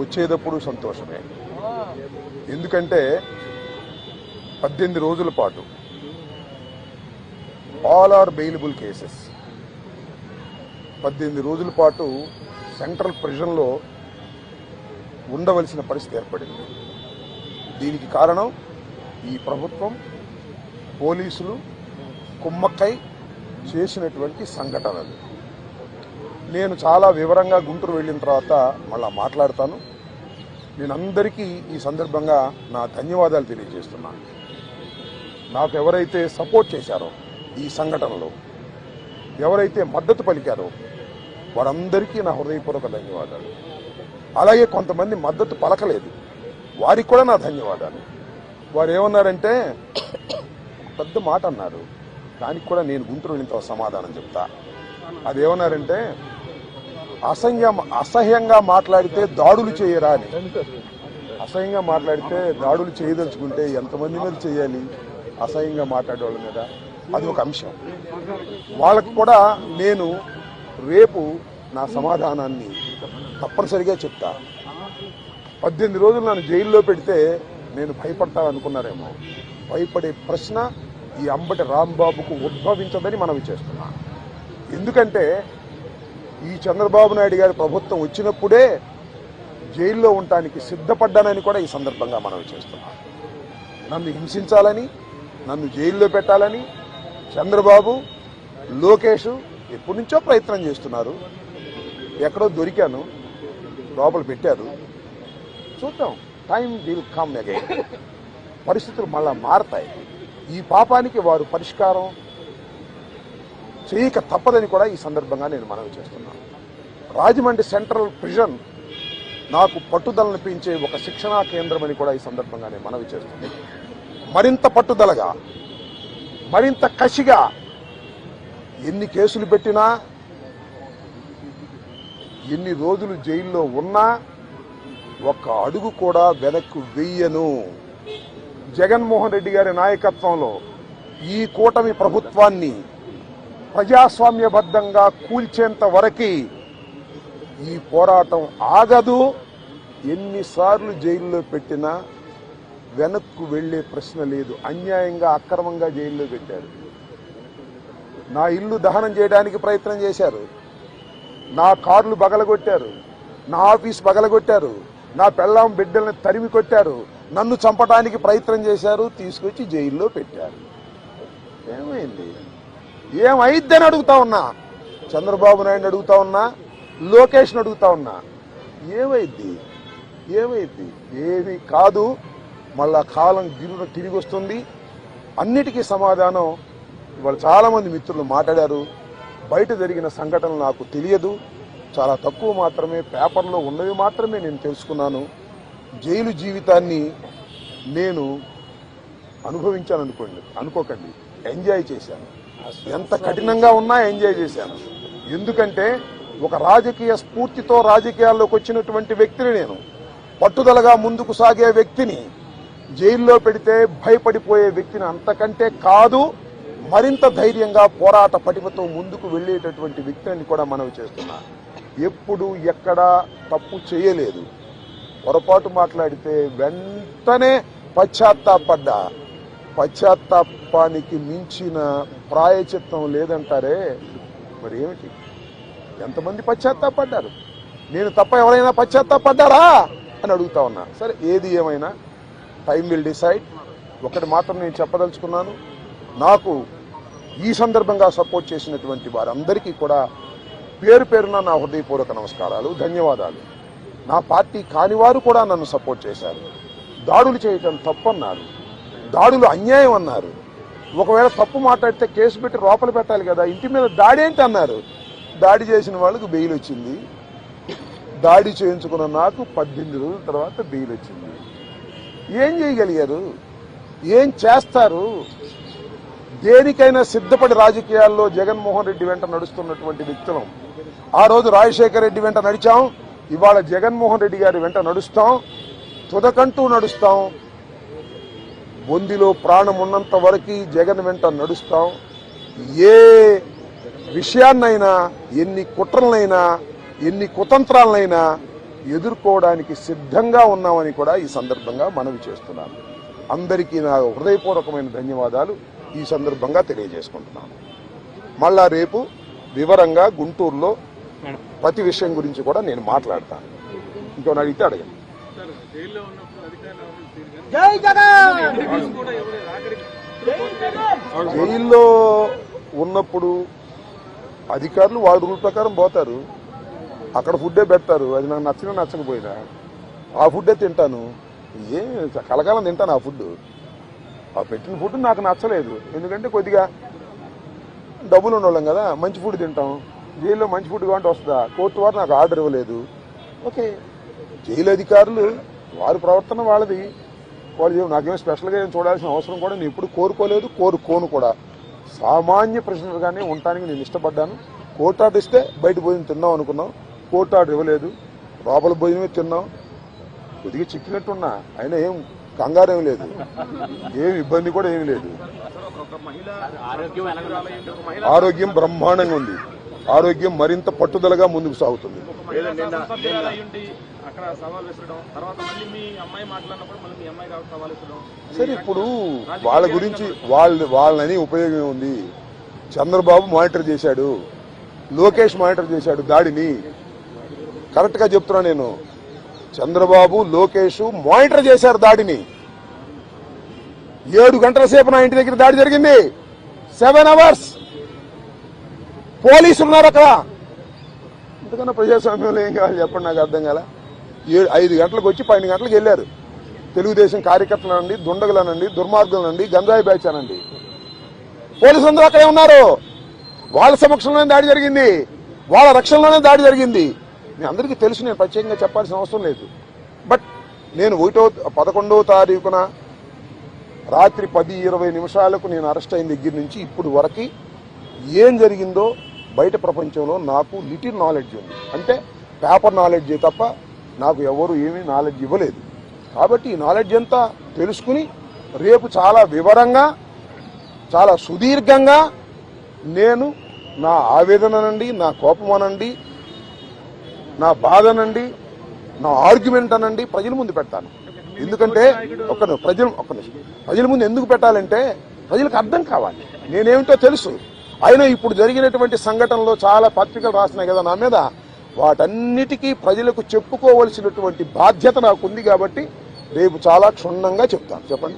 వచ్చేటప్పుడు సంతోషమే. ఎందుకంటే పద్దెనిమిది రోజుల పాటు ఆల్ ఆర్ బెయిలబుల్ కేసెస్ పద్దెనిమిది రోజుల పాటు సెంట్రల్ ప్రిజన్లో ఉండవలసిన పరిస్థితి ఏర్పడింది. దీనికి కారణం ఈ ప్రభుత్వం పోలీసులు కుమ్మక్కై చేసినటువంటి సంఘటనలు. నేను చాలా వివరంగా గుంటూరు వెళ్ళిన తర్వాత మళ్ళా మాట్లాడతాను. నేను అందరికీ ఈ సందర్భంగా నా ధన్యవాదాలు తెలియజేస్తున్నాను నాకు ఎవరైతే సపోర్ట్ చేశారో ఈ సంఘటనలో ఎవరైతే మద్దతు పలికారో వారందరికీ నా హృదయపూర్వక ధన్యవాదాలు. అలాగే కొంతమంది మద్దతు పలకలేదు. వారికి కూడా నా ధన్యవాదాలు. వారు ఏమన్నారంటే పెద్ద మాట అన్నారు. దానికి కూడా నేను గుంటూరు వెళ్ళిన తర్వాత సమాధానం చెప్తా. అదేమన్నారంటే అసహ్యం అసహ్యంగా మాట్లాడితే దాడులు చేయరా అని. అసహ్యంగా మాట్లాడితే దాడులు చేయదలుచుకుంటే ఎంతమంది మీద చేయాలి? అసహ్యంగా మాట్లాడే వాళ్ళ మీద అది ఒక అంశం. వాళ్ళకు కూడా నేను రేపు నా సమాధానాన్ని తప్పనిసరిగా చెప్తా. పద్దెనిమిది రోజులు నన్ను జైల్లో పెడితే నేను భయపడతాననుకున్నారేమో. భయపడే ప్రశ్న ఈ అంబటి రాంబాబుకు ఉద్భవించదని మనవి చేస్తున్నా. ఎందుకంటే ఈ చంద్రబాబు నాయుడు గారి ప్రభుత్వం వచ్చినప్పుడే జైల్లో ఉండటానికి సిద్ధపడ్డానని కూడా ఈ సందర్భంగా మనవి చేస్తున్నాం. నన్ను హింసించాలని నన్ను జైల్లో పెట్టాలని చంద్రబాబు లోకేష్ ఎప్పటి నుంచో ప్రయత్నం చేస్తున్నారు. ఎక్కడో దొరికాను లోపల పెట్టారు. చూద్దాం టైం విల్ కమ్ అగైన్. పరిస్థితులు మళ్ళా మారతాయి. ఈ పాపానికి వారు పరిష్కారం చేయక తప్పదని కూడా ఈ సందర్భంగా నేను మనవి చేస్తున్నాను. రాజమండ్రి సెంట్రల్ ప్రిజన్ నాకు పట్టుదలను పెంచే ఒక శిక్షణా కేంద్రం అని కూడా ఈ సందర్భంగా నేను మనవి చేస్తుంది మరింత పట్టుదలగా మరింత కసిగా ఎన్ని కేసులు పెట్టినా ఎన్ని రోజులు జైల్లో ఉన్నా ఒక్క అడుగు కూడా వెనక్కు వెయ్యను జగన్మోహన్ రెడ్డి గారి నాయకత్వంలో ఈ కూటమి ప్రభుత్వాన్ని ప్రజాస్వామ్యబద్ధంగా కూల్చేంత వరకు ఈ పోరాటం ఆగదు. ఎన్నిసార్లు జైల్లో పెట్టినా వెనక్కు వెళ్ళే ప్రశ్న లేదు. అన్యాయంగా అక్రమంగా జైల్లో పెట్టారు. నా ఇల్లు దహనం చేయడానికి ప్రయత్నం చేశారు. నా కార్లు బగలగొట్టారు. నా ఆఫీస్ బగలగొట్టారు. నా పెళ్ళాం బిడ్డల్ని తరిమి కొట్టారు. నన్ను చంపడానికి ప్రయత్నం చేశారు. తీసుకొచ్చి జైల్లో పెట్టారు. ఏమైంది? ఏమైద్దని అడుగుతా ఉన్నా? చంద్రబాబు నాయుడు అడుగుతా ఉన్నా? లోకేష్ని అడుగుతా ఉన్నా? ఏమైద్ది? ఏమైద్ది? ఏమి కాదు. మళ్ళా కాలం గిరున తిరిగి వస్తుంది. అన్నిటికీ సమాధానం ఇవాళ చాలామంది మిత్రులు మాట్లాడారు. బయట జరిగిన సంఘటనలు నాకు తెలియదు. చాలా తక్కువ మాత్రమే పేపర్లో ఉన్నవి మాత్రమే నేను తెలుసుకున్నాను. జైలు జీవితాన్ని నేను అనుభవించాను అనుకోండి అనుకోకండి. ఎంజాయ్ చేశాను. ఎంత కఠినంగా ఉన్నా ఎంజాయ్ చేశాను. ఎందుకంటే ఒక రాజకీయ స్ఫూర్తితో రాజకీయాల్లోకి వచ్చినటువంటి వ్యక్తిని నేను. పట్టుదలగా ముందుకు సాగే వ్యక్తిని జైల్లో పెడితే భయపడిపోయే వ్యక్తిని అంతకంటే కాదు మరింత ధైర్యంగా పోరాట పటిమతో ముందుకు వెళ్ళేటటువంటి వ్యక్తిని కూడా మనవి చేస్తున్నా. ఎప్పుడు ఎక్కడా తప్పు చేయలేదు. పొరపాటు మాట్లాడితే వెంటనే పశ్చాత్తాపడ్డా. పశ్చాత్తాపానికి మించిన ప్రాయచిత్తం లేదంటారే? మరి ఏమిటి? ఎంతమంది పశ్చాత్తాపడ్డారు? నేను తప్ప ఎవరైనా పశ్చాత్తాపడ్డారా? అని అడుగుతా ఉన్నా. సరే ఏది ఏమైనా? Time will decide. ఒకటి మాత్రం నేను చెప్పదలుచుకున్నాను. నాకు ఈ సందర్భంగా సపోర్ట్ చేసినటువంటి వారందరికీ కూడా పేరు పేరున నా హృదయపూర్వక నమస్కారాలు ధన్యవాదాలు. నా పార్టీ కానివారు కూడా నన్ను సపోర్ట్ చేశారు. దాడులు చేయటం తప్పన్నారు. దాడులు అన్యాయం అన్నారు. ఒకవేళ తప్పు మాట్లాడితే కేసు పెట్టి లోపల పెట్టాలి కదా ఇంటి మీద దాడి ఏంటి అన్నారు. దాడి చేసిన వాళ్ళకు బెయిల్ వచ్చింది. దాడి చేయించుకున్న నాకు పద్దెనిమిది రోజుల తర్వాత బెయిల్ వచ్చింది. ఏం చేయగలిగారు? ఏం చేస్తారు? దేనికైనా సిద్ధపడి రాజకీయాల్లో జగన్మోహన్ రెడ్డి వెంట నడుస్తున్నటువంటి వ్యక్తులం. ఆ రోజు రాజశేఖర రెడ్డి వెంట నడిచాం. ఇవాళ జగన్మోహన్ రెడ్డి గారి వెంట నడుస్తాం. తుదకంటూ నడుస్తాం. బొందిలో ప్రాణం ఉన్నంత వరకు జగన్ వెంట నడుస్తాం. ఏ విషయాన్నైనా ఎన్ని కుట్రలనైనా ఎన్ని కుతంత్రాలనైనా ఎదుర్కోవడానికి సిద్ధంగా ఉన్నామని కూడా ఈ సందర్భంగా మనవి చేస్తున్నాను. అందరికీ నా హృదయపూర్వకమైన ధన్యవాదాలు. ఈ సందర్భంగా తెలియజేసుకుంటున్నాను. మళ్ళా రేపు వివరంగా గుంటూరులో ప్రతి విషయం గురించి కూడా నేను మాట్లాడతాను. ఇంకోటి అడిగితే అడగండి. జైల్లో ఉన్నప్పుడు అధికారులు జై జగన్! జైల్లో ఉన్నప్పుడు వాళ్ళ రూల్ ప్రకారం పోతారు. అక్కడ ఫుడ్డే పెడతారు. అది నాకు నచ్చినా నచ్చకపోయినా ఆ ఫుడ్డే తింటాను. ఏం కలకాలం తింటాను ఆ ఫుడ్ ఆ పెట్టిన ఫుడ్ నాకు నచ్చలేదు. ఎందుకంటే కొద్దిగా డబ్బులు ఉన్నోళ్ళం కదా మంచి ఫుడ్ తింటాం. జైల్లో మంచి ఫుడ్ కావాలంటే వస్తుందా? కోర్టు వారు నాకు ఆర్డర్ ఇవ్వలేదు. ఓకే. జైలు అధికారులు వారి ప్రవర్తన వాళ్ళది. వాళ్ళు నాకేమో స్పెషల్గా నేను చూడాల్సిన అవసరం కూడా నేను ఎప్పుడు కోరుకోలేదు కోరుకోను కూడా. సామాన్య ప్రశ్నలుగానే ఉండటానికి నేను ఇష్టపడ్డాను. కోర్టు ఆర్డర్ ఇస్తే బయట భోజనం తిన్నాం అనుకున్నాం. కోర్టు ఆర్డర్ ఇవ్వలేదు. లోపల భోజనమే తిన్నాం. కొద్దిగా చిక్కినట్టున్నా. అయినా ఏం కంగారేం లేదు. ఏం ఇబ్బంది కూడా ఏమీ లేదు. ఆరోగ్యం బ్రహ్మాండంగా ఉంది. ఆరోగ్యం మరింత పట్టుదలగా ముందుకు సాగుతుంది. అక్కడ సవాల్ విసరడం తర్వాత మళ్ళీ మీ అమ్మాయి మాట్లాడినప్పుడు మళ్ళీ మీ అమ్మాయి కాబట్టి సవాల్ విసరడం సరే ఇప్పుడు వాళ్ళ గురించి వాళ్ళ వాళ్ళని ఉపయోగం ఉంది. చంద్రబాబు మానిటర్ చేశాడు. లోకేష్ మానిటర్ చేశాడు దాడిని. కరెక్ట్గా చెప్తున్నా నేను. చంద్రబాబు లోకేష్ మానిటర్ చేశారు దాడిని. ఏడు గంటల సేపు నా ఇంటి దగ్గర దాడి జరిగింది. సెవెన్ అవర్స్ పోలీసులు ఉన్నారు అక్కడ. ఇంతకన్నా ప్రజాస్వామ్యంలో ఏం కావాలి చెప్పండి నాకు అర్థం కాల? ఏడు ఐదు గంటలకు వచ్చి పన్నెండు గంటలకు వెళ్ళారు. తెలుగుదేశం కార్యకర్తలనండి దుండగులనండి దుర్మార్గులనండి గంజాయి బ్యాచ్ అనండి పోలీసులు అందరూ అక్కడే ఉన్నారు. వాళ్ళ సమక్షంలోనే దాడి జరిగింది. వాళ్ళ రక్షణలోనే దాడి జరిగింది. మీ అందరికీ తెలుసు నేను ప్రత్యేకంగా చెప్పాల్సిన అవసరం లేదు. బట్ నేను ఒకటో పదకొండవ తారీఖున రాత్రి పది ఇరవై నిమిషాలకు నేను అరెస్ట్ అయిన దగ్గర నుంచి ఇప్పుడు వరకు ఏం జరిగిందో బయట ప్రపంచంలో నాకు లిటిల్ నాలెడ్జ్ ఉంది. అంటే పేపర్ నాలెడ్జే తప్ప నాకు ఎవరు ఏమీ నాలెడ్జ్ ఇవ్వలేదు. కాబట్టి ఈ నాలెడ్జ్ అంతా తెలుసుకుని రేపు చాలా వివరంగా చాలా సుదీర్ఘంగా నేను నా ఆవేదన అనండి నా కోపం అనండి నా బాధ అనండి నా ఆర్గ్యుమెంట్ అనండి ప్రజల ముందు పెడతాను. ఎందుకంటే ఒక ప్రజలు ఒక ప్రజల ముందు ఎందుకు పెట్టాలంటే ప్రజలకు అర్థం కావాలి. నేనేమిటో తెలుసు. అయినా ఇప్పుడు జరిగినటువంటి సంఘటనలో చాలా పత్రికలు రాసినాయి కదా నా మీద. వాటన్నిటికీ ప్రజలకు చెప్పుకోవలసినటువంటి బాధ్యత నాకు ఉంది కాబట్టి రేపు చాలా క్షుణ్ణంగా చెప్తాను. చెప్పండి.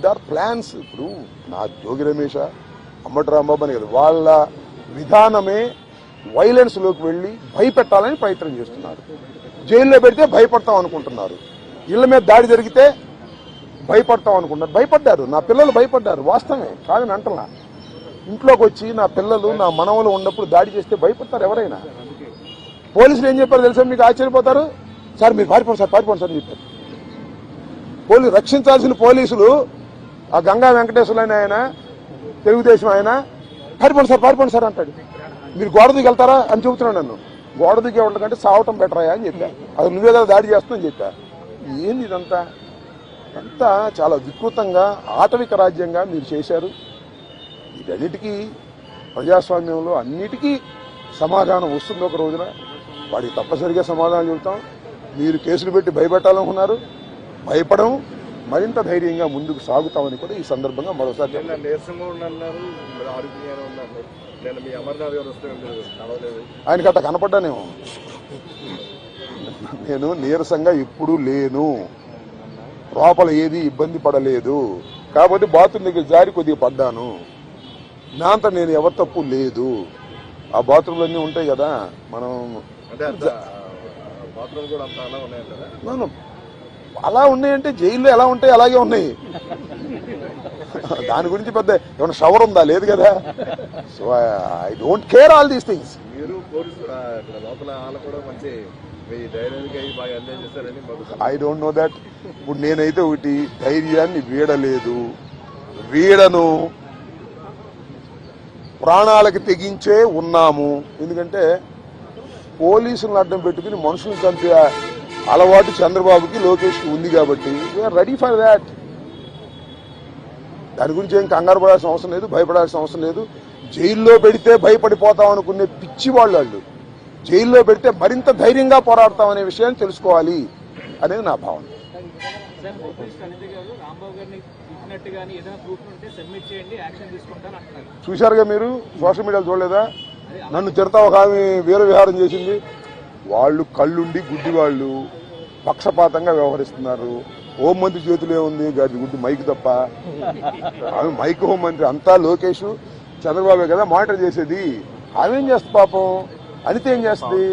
దర్ ప్లాన్స్ ఇప్పుడు నా జోగి రమేష అమ్మటి రాంబాబు అని కదా వాళ్ళ విధానమే వైలెన్స్లోకి వెళ్ళి భయపెట్టాలని ప్రయత్నం చేస్తున్నారు. జైల్లో పెడితే భయపడతాం అనుకుంటున్నారు. ఇళ్ళ మీద దాడి జరిగితే భయపడతాం అనుకుంటున్నారు. భయపడ్డారు. నా పిల్లలు భయపడ్డారు. వాస్తవమే. కాదని అంటలా ఇంట్లోకి వచ్చి నా పిల్లలు నా మనవలు ఉన్నప్పుడు దాడి చేస్తే భయపడతారు ఎవరైనా? పోలీసులు ఏం చెప్పారు తెలుసా మీకు ఆశ్చర్యపోతారు? సార్ మీరు పారిపోండి సార్ పారిపోండి సార్ అని చెప్పారు. పోలీసు రక్షించాల్సిన పోలీసులు ఆ గంగా వెంకటేశ్వర ఆయన తెలుగుదేశం ఆయన పారిపోండి సార్ పారిపోండి సార్ అంటాడు. మీరు గోడ దిగి వెళ్తారా అని చెబుతున్నాడు నన్ను. గోడ దిగే ఉండకంటే సావటం బెటరాయా అని చెప్పా. అది నువ్వే కదా దాడి చేస్తుందని చెప్పా. ఏంది ఇదంతా? అంతా చాలా వికృతంగా ఆటవిక రాజ్యంగా మీరు చేశారు. వీటన్నిటికీ ప్రజాస్వామ్యంలో అన్నిటికీ సమాధానం వస్తుంది ఒక రోజున. వాడికి తప్పనిసరిగా సమాధానం చెబుతాం. మీరు కేసులు పెట్టి భయపెట్టాలనుకున్నారు. భయపడం మరింత ధైర్యంగా ముందుకు సాగుతామని కూడా ఈ సందర్భంగా మరోసారి ఆయనకి అట్ట కనపడ్డానేమో. నేను నీరసంగా ఎప్పుడూ లేను. లోపల ఏది ఇబ్బంది పడలేదు. కాకపోతే బాత్రూమ్ దగ్గర జారి కొద్దిగా పడ్డాను. నా అంత నేను ఎవరి తప్పు లేదు. ఆ బాత్రూమ్లు అన్నీ ఉంటాయి కదా మనం అంటే అంత బాత్రూమ్ కూడా అంత అలా ఉన్నాయంటే జైల్లో ఎలా ఉంటాయి? అలాగే ఉన్నాయి. దాని గురించి పెద్ద ఏమైనా షవర్ ఉందా? లేదు కదా. So I don't care all these things. I don't know that. ఇప్పుడు నేనైతే ఒకటి ధైర్యాన్ని వీడలేదు. వీడను ప్రాణాలకు తెగించే ఉన్నాము. ఎందుకంటే పోలీసులను అడ్డం పెట్టుకుని మనుషులను చంపే అలవాటు చంద్రబాబుకి లోకేష్కి ఉంది కాబట్టి వీఆర్ రెడీ ఫర్ దాట్ దాని గురించి ఏం కంగారు పడాల్సిన అవసరం లేదు భయపడాల్సిన అవసరం లేదు. జైల్లో పెడితే భయపడిపోతాం అనుకునే పిచ్చి వాళ్ళు వాళ్ళు. జైల్లో పెడితే మరింత ధైర్యంగా పోరాడతాం అనే విషయాన్ని తెలుసుకోవాలి అనేది నా భావన. సార్ జర్నలిస్ట్ అనిత గారు రాంబాబు గారిని తిట్టినట్టు కానీ ఏదైనా ప్రూఫ్ ఉంటే సబ్మిట్ చేయండి యాక్షన్ తీసుకుంటాను అంటున్నారు. చూశారుగా మీరు? సోషల్ మీడియాలో చూడలేదా? నన్ను తిడతా ఒక ఆమె వీర విహారం చేసింది. వాళ్ళు కళ్ళుండి గుడ్డి వాళ్ళు పక్షపాతంగా వ్యవహరిస్తున్నారు. హోంమంత్రి చేతిలో ఏముంది? గాడి గుడ్డి మైక్ తప్ప. ఆమె మైక్ హోంమంత్రి అంతా లోకేష్ చంద్రబాబే కదా మానిటర్ చేసేది. ఆమె ఏం చేస్తుంది పాపం? అనిత ఏం చేస్తుంది?